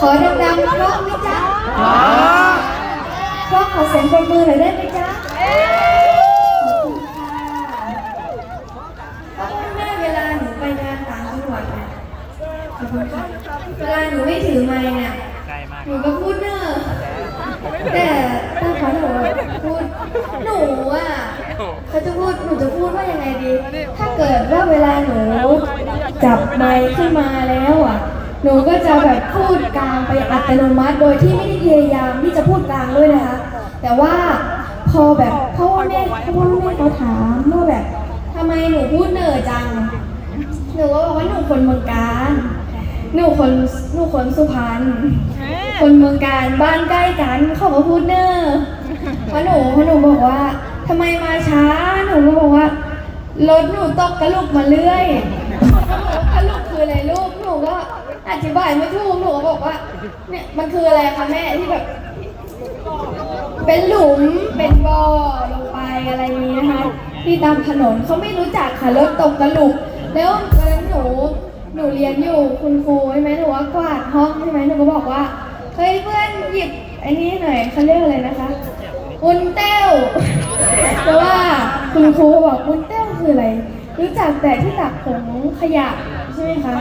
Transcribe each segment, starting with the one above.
ขอดังๆเพราะไหมจ๊ะเพราะขอเสียงปรบมือหน่อยได้ไหมจ๊ะขอบคุณค่ะเพราแม่เวลาหนูไปงานต่างจังหวัดเนี่ยขอบคุณค่ะเวลาหนูไม่ถือไมค์เนี่ยหนูก็พูดเนอะแต่ถ้าขอหนูพูดหนูอะเขาจะพูดหนูจะพูดว่ายังไงดี ถ้าเกิดว่าเวลาหนูจับไมค์ขึ้นมาแล้วอะ หนูก็จะแบบพูดกลางไปอัตโนมัติ โดยที่ไม่ได้พยายามที่จะพูดกลางด้วยนะคะ แต่ว่าพอแบบพ่อแม่พ่อแม่เขาถามว่าแบบทำไมหนูพูดเหน่อจัง หนูก็บอกว่าหนูคนเมืองการ หนูคนหนูคนสุพรรณ คนเมืองการบ้านใกล้กันเขาก็พูดเนอเพราะหนูเพราะหนูบอกว่าทำไมมาช้า หนูก็บอกว่า รถหนูตกกระลุกมาเรื่อย อธิบายไม่ถูกหนูก็บอกว่า เนี่ยมันคืออะไรคะแม่ที่แบบ เป็นหลุมเป็นบ่อลงไปอะไรอย่างนี้นะคะ ที่ตามถนนเขาไม่รู้จักค่ะรถตกกระลุกแล้ววันนั้นหนูหนูเรียนอยู่คุณครูใช่ไหมหนูว่ากวาดห้องใช่ไหมหนูก็บอกว่าเฮ้ยเพื่อนหยิบไอ้นี่หน่อยเขาเรียกอะไรนะคะวุ้นเต้วเพราะว่าคุณครูบอกวุ้นเต้วคืออะไร รู้จักแต่ที่ตักผงขยะ ช่ไหมคะ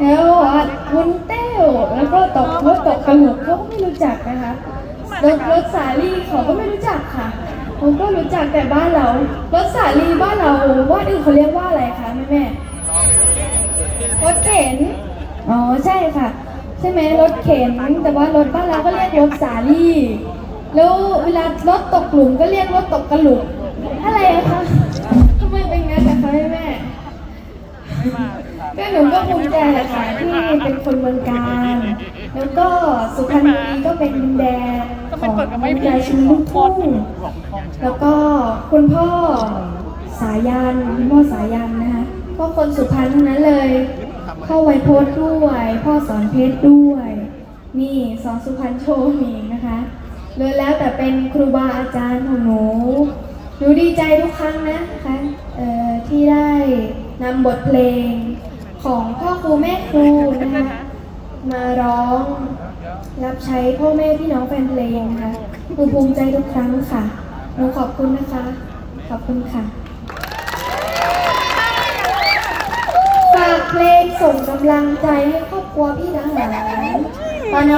แล้ววุ้นเต้วแล้วก็ตกรถตกกระหลกเขาก็ไม่รู้จักนะคะรถรถสาลีเขาก็ไม่รู้จักค่ะผมก็รู้จักแต่บ้านเรารถสาลีบ้านเราบ้านอื่นเขาเรียกว่าอะไรคะแม่แม่รถเข็นอ๋อใช่ค่ะ ใช่ไหมรถเข็นแต่ว่ารถบ้านเราก็เรียกรถสาลีแล้วเวลารถตกหลุมก็เรียกรถตกกระหลุมอะไรอะคะทำไมเป็นงั้นนะคะแม่แม่ก็ห นูก็ภูมิใจแหละค่ะที่เป็นคนเมืองการ แล้วก็สุพรรณบุรีก็เป็นดินแดนของราชินลูกทุ่งแล้วก็คุณพ่อสายันคุณพ่อสายันนะคะก็คนสุพรรณทั้งนั้นเลยพ่อไวยพจน์ด้วย พ่อสอนเพชรด้วย นี่สอนสุพรรณโชว์มีนะคะเลยแล้วแต่เป็นครูบาอาจารย์ของหนูหนูดีใจทุกครั้งนะคะเอ่อที่ได้นำบทเพลง ของพ่อครูแม่ครูนะคะมาร้อง รับใช้พ่อแม่พี่น้องแฟนเพลงนะคะหนูภูมิใจทุกครั้งค่ะหนูขอบคุณนะคะ ขอบคุณค่ะฝากเพลงส่งกำลังใจให้ครอบครัวพี่ทหารตอนนี้